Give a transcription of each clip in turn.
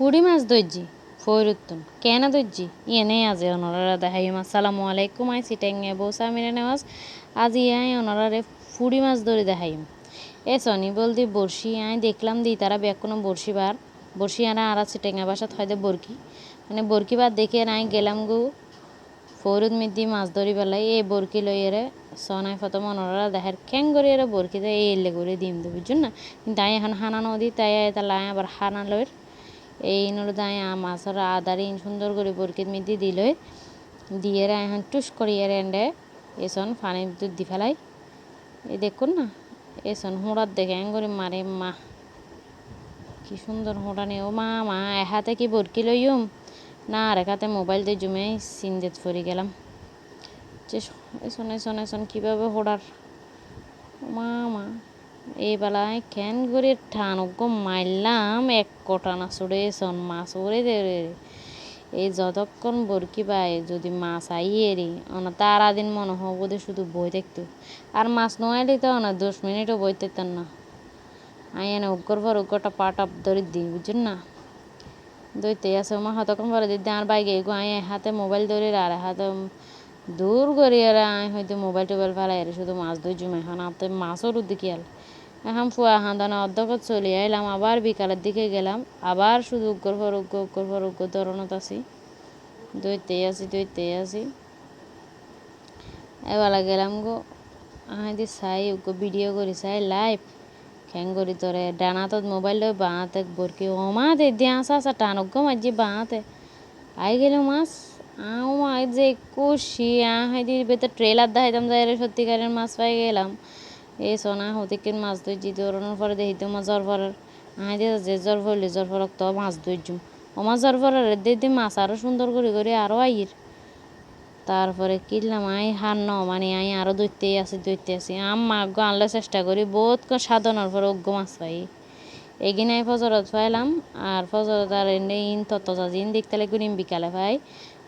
ফুড়ি মাছ দইজি ফয়রুত্তুন কেন দইজি ইয়েনে আজ অনরা দেখাইম আসসালামু আলাইকুম, আই সিটেঙ্গে বৌসা মিরে নেওয়াজ। আজ ইয়াই অনরারে ফুড়ি মাছ ধরে দেখাইম এ সনি বলদি, বড়শি আই দেখলাম দি, তারা ব্যাগ কোনো বড়শি বার। বড়শি আনা আর আছে সিটেঙ্গা বাসাত হয়তো বরকি মানে বরকি বার দেখে নাই গেলাম গো। ফৌরুদ মিদি মাছ ধরি পেলাই এই বরকি লই এরে সনাই ফতম অনরা দেখার। খ্যাং করে এরে বরকি দেয় এই এলে করে দিম বুঝুন না? কিন্তু আই এখন হানা নদী, তাই তাহলে আবার হানা লইর। এই নর দায় মাছের আদারি সুন্দর করে বরকিত মিদি দিল। দিয়ে এখন টুস করিয়ে এন্ডে এসন পানি দুধ দি ফেলাই। এই দেখুন না, এসন হুঁড়ার দেখে করে মারে, মা। কি সুন্দর হুঁড়া নেই ও মা মা হাতে কি বরকি লইম না, আর একাতে মোবাইল দিয়ে জুমে সিনজেত ফরি গেলাম। যে এসন এসন এসন কীভাবে হোড়ার? মা মা। এই বেলায় কেন করে ঠানজ্ঞ মারলাম এক কটা না চড়ে সন মাছ ওরে দে এই যতক্ষণ বরকি পায়, যদি মাছ আইয়ে রে অনা তারা দিন মনে হব দে শুধু বই দেখতো। আর মাছ নোয়াইলে তো না দশ মিনিটও বই দেখতেন না। আই এনে উগ্গর পর উগ্গরটা পাট আপ ধরে দিই, বুঝছেন না? দইতে আছে মা, হতক্ষণ পরে দিদি আর বাইকে গো, আই হাতে মোবাইল ধরে আর হাতে দূর করি আর আই হয়তো মোবাইল টোবাইল ফেলাই শুধু মাছ ধরে জুমে এখন আপনি মাছও রুদ্দি খেয়াল এখন ফুয়া হাঁদানো অর্ধক চলে আইলাম আবার বিকালের দিকে গেলাম, আবার শুধু উগ্গর পর উগ্র উগ্গর পর উগ্র ধরনত আছি। দইতেই আছি দইতেই আছি। এবেলা গেলাম গো আহাদি চাই, উগ্র ভিডিও করি চাই, লাইভ। খেং করি তোরে ডানাতত মোবাইল লৈ বাঁহাতে বরকি ও মা দে, দিয়া আসা আসা টান উগ্র মাঝি বাঁহাতে। আই গেল মাছ, আও যে কুশি আহাদি বেতে ট্রেলার দেখাইতাম যাই সত্যিকারের মাছ পাই গেলাম। এই সোনা হতিকের মাছ ধরছি দৌড়ানোর পরে দেখি তো মাছ জ্বর পরের আই দিয়ে যে জ্বর পড়লে জ্বর পরক তো মাছ ধরছুম ও মাছ জ্বর পরের দিয়ে মাছ আরও সুন্দর করে করে আরও আইর। তারপরে কিনলাম আই হার ন মানে আই আরও দৈতেই আছি দৈতে আছি। আম মাগ আনলে চেষ্টা করি, বহুত সাধনার পরে অজ্ঞ মাছ পাই। এগিন আই ফজরত পাইলাম, আর ফজরত আর এনে ইন তত যাজিন দেখতে গুনিম বিকালে পাই।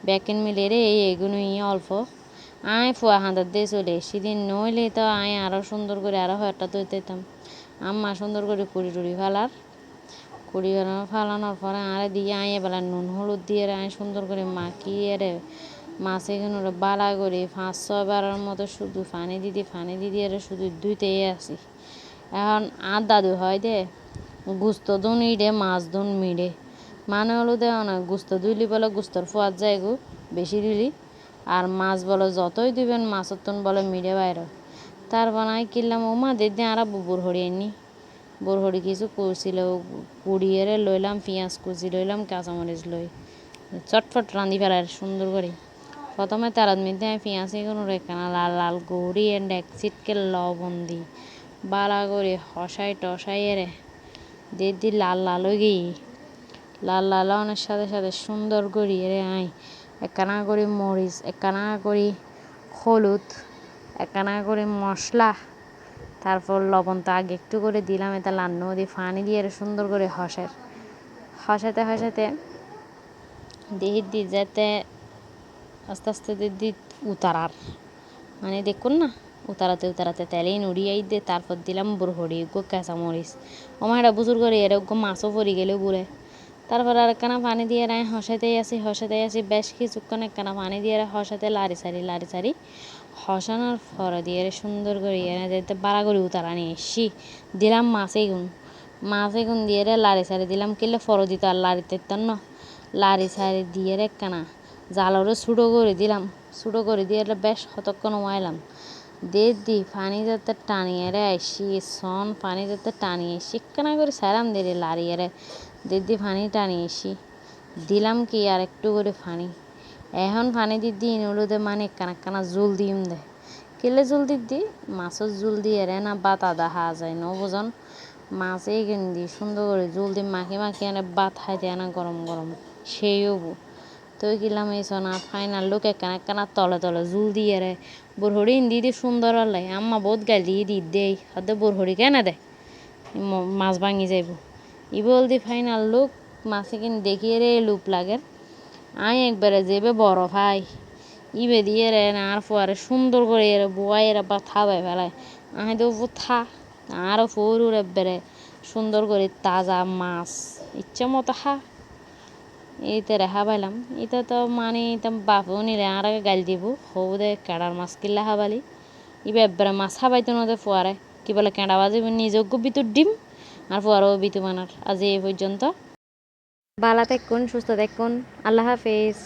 ব্যাকিন মিলে রে, এই এগুলো ইয়ে অল্প। আয় ফুয়া হাঁদার দিয়ে চলে সেদিন নইলে তো আয় আরও সুন্দর করে আরও হয়টা দইতাম আম্মা সুন্দর করে কুড়ি টুড়ি ফেলার। কুড়ি ফালানোর পরে আরে দিয়ে আয় এবেলা নুন হলুদ দিয়ে আয় সুন্দর করে মাখিয়ে রে। মাছ এখানে বালা করে পাঁচ ছয়বারের মতো শুধু ফানি দিদি ফানি দিদি এর শুধু দুইতেই আসি। এখন আর দাদু হয় দে, গুস্ত দুন ইডে, মাছ দুন মিডে। মানে হলো দে না গুস্ত দুইলি বলে গুস্তর ফোয়ার যায় গো, বেশি দিলি আর মাছ বলে যতই দিবেন মাছের তুন বলে মিডে বাইরে। তার বানাই কিনলাম ও মা দিদি আর বুবুর হরি এনি। বোরহড়ি কিছু কুচি কুড়িয়ে লইলাম, পেঁয়াজ কুচি লইলাম, কাঁচামরিচ লই। চটফট রাঁধি ফেলার সুন্দর করে। প্রথমে তারাত মিতে আমি পেঁয়াজ এগুলো রেখানা লাল লাল গড়ি এন্ড এক চিটকে লবণ দি বালা করে হসাই টসাই এরে। দিদি লাল লাল গিয়ে লাল লাল অনেক সাথে সাথে সুন্দর করি এরে আই একখানা করে মরিচ একখানা করে হলুদ একখানা করে মশলা তারপর লবণ তো আগে একটু করে দিলাম, এটা লান্ন দিয়ে পানি দিয়ে সুন্দর করে হসের। হসাতে হসাতে দিহি দি যাতে আস্তে আস্তে দিদি উতারার। মানে দেখুন না, উতারাতে উতারাতে তেলেই নুড়িয়াই দিয়ে তারপর দিলাম বুড়হড়ি গো কাঁচামরিচ। আমার এটা বুজুর করে এর গো মাছও পরি গেলেও বুড়ে তারপর আর একখানা পানি দিয়ে রায় হসাতেই আসি হসাতেই আসি, বেশ কিছুক্ষণ একখানা পানি দিয়ে হসাতে লাড়ি সারি লাড়ি সারি হসানোর পরে দিয়ে সুন্দর করে এনে দিতে বাড়া করে উতারা নিয়ে এসি, দিলাম মাছে গুণ। মাছে গুণ দিয়ে লাড়ি সারি দিলাম, কিলে ফর দিত আর লাড়িতে না। লাড়ি সারি দিয়ে রে একখানা জালরও ছুটো করে দিলাম ছুটো করে দিয়ে বেশ কতক্ষণ ওয়াইলাম দিয়ে দি পানি যাতে টানিয়ে রে আইসি সন পানি যাতে টানিয়ে শিক্ষানা করে সারাম দিয়ে লাড়িয়ে রে দিদি পানি টানিয়ে এসি। দিলাম কি আর একটু করে পানি এখন পানি দিদি ইনুলুদে মানে কানা কানা জুল দিম দে। কেলে জুল দিদি? মাছের জুল দিয়ে রে না বাতা দেখা যায়, ন বুঝন? মাছ এই দি, সুন্দর করে জুল দিয়ে মাখি মাখি আনে বাত খাইতে আনা গরম গরম। সেইও তো গেলাম এই সোনা ফাইনাল লোক একখানা একখানা তলে তলে জুল দিয়ে রে। বোরহড়ি ইন্দি দি সুন্দর হলে আম্মা বহুত গাল দিয়ে দেই। হতে বোরহড়ি কেন দে? মাছ ভাঙি যাইব। ইবল দি ফাইনাল লুক মাসে কিন দেখিয়ে রে লুপ লাগে। আই একবারে যেবে বড় ভাই। ইবে দিয়ে রে আর ফুয়ারে সুন্দর করে এর বুয়াই এর বা থাবাই ফেলায়। আই তো থা আরও ফুরুর একবারে সুন্দর করে তাজা মাছ। ইচ্ছে মতো হা এইতে রেহা পাইলাম। এটা তো মানে তাম বাপু নিলে আর আগে গাল দিব। হৌ দে কেড়ার মাছ কিল্লা হাবালি ইবে একবারে মাছ হাবাইতো নদে ফুয়ারে। কি বলে, কেঁড়া বাজিব? নিজগ্য ভিতর ডিম। আর পরও বিতুমানার আজ এই পর্যন্ত। ভালো থাকুন সুস্থ থাকুন। আল্লাহ হাফেজ।